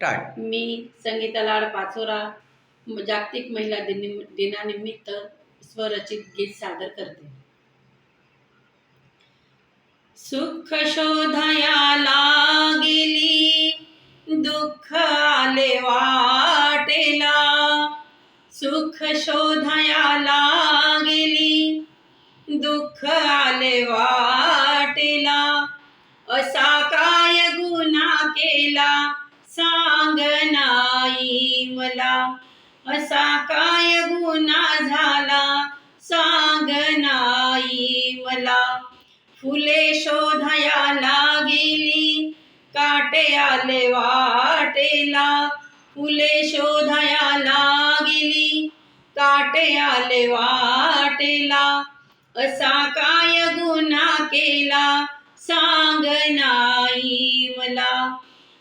Start. मी संगीता लाड पाचोरा जागतिक महिला दिन दिनानिमित्त स्वरचित गीत सादर करते. सुख शोधयाला गेली दुःख आले वाटेला. सुख शोधयाला गेली दुःख आले वाटेला. सांग नाही मला. असा काय गुन्हा झाला? सांग नाही मला. फुले शोधयाला गेली काटे आले वाटेला. फुले शोधयाला गेली काटे आले वाटेला. असा काय गुन्हा केला? सांग नाही मला.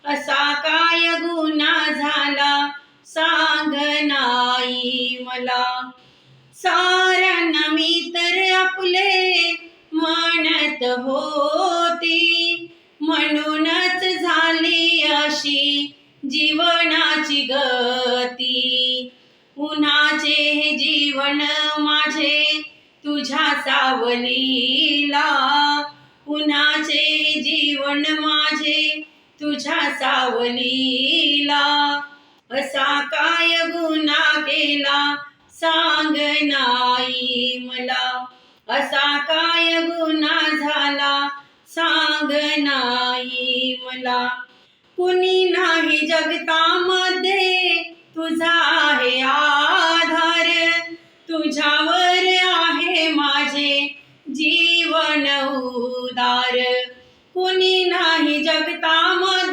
असा काय गुन्हा झाला? सांग नाही मला. साऱ्यांना मी तर आपले म्हणत होती. म्हणूनच झाली अशी जीवनाची गती. उन्हाचे हे जीवन माझे तुझ्या सावलीला तुझ्या सावलीला असा काय गुन्हा केला? सांग नाही मला. असा काय गुन्हा झाला? सांग नाही मला. कुणी नाही जगतामध्ये तुझा आहे आधार. तुझ्यावर आहे माझे जीवन उदार. कुणी नाही जगतामध्ये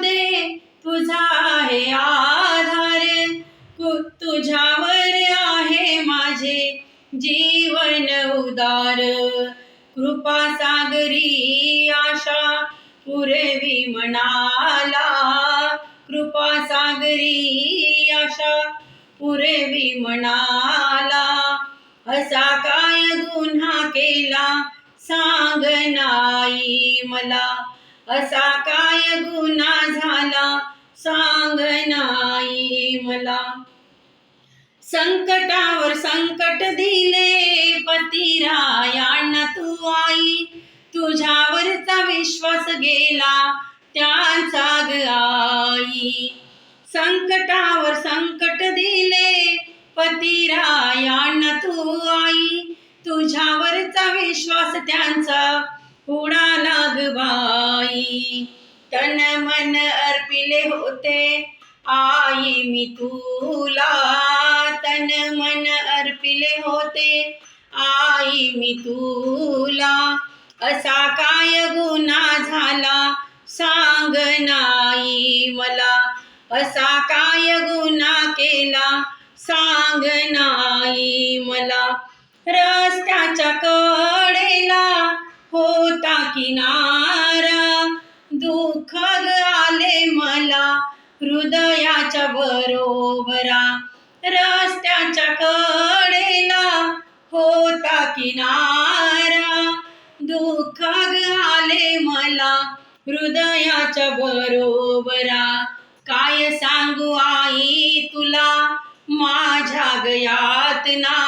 तुझा आहे आधार कु- तुझ्यावर आहे माझे जीवन उदार. कृपा सागरी आशा पुरवी मनाला. कृपा सागरी आशा पुरवी मनाला. असा काय गुन्हा केला सांग नाही मला. असा काय गुन्हा लागला संकटावर संकट दिले पतिरायान तू आई। तुझ्यावरचा विश्वास गेला त्याचा ग आई। संकटावर संकट दिले पतिरायान तू आई। तुझ्यावरचा विश्वास त्यांचा उडा लाग बाई तन मन अर्पिले होते आई मी तुला तन मन अर्पिले होते. आई मी तुला असा काय गुन्हा झाला? सांग नाही मला. असा काय गुन्हा केला? सांग नाही मला. रस्त्याच्या कडेला होता ना रस्त्याच्या कडेला होता किनारा. दुःख आले मला हृदयाच्या बरोबरा. काय सांगू आई तुला? माझ्या गयात ना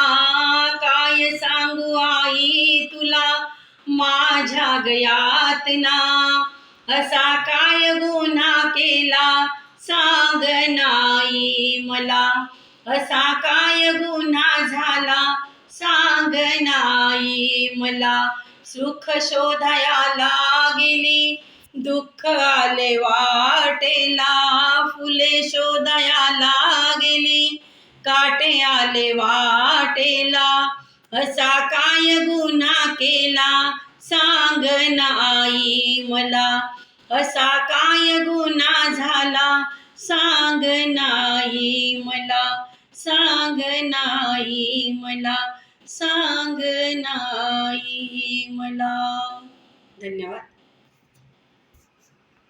काय सांगू आई तुला? माझ्या गयात ना असा काय गुन्हा केला? सांग नाही मला. असा काय गुन्हा झाला? सांग नाही मला. सुख शोधायला गेली दुःख आले वाटेला. फुले शोधायला गेली काटे आले वाटेला. असा काय गुन्हा केला? सांग नाही मला. असा काय गुन्हा झाला? सांग नाही मला. सांग नाही मला सांग नाही मला. धन्यवाद.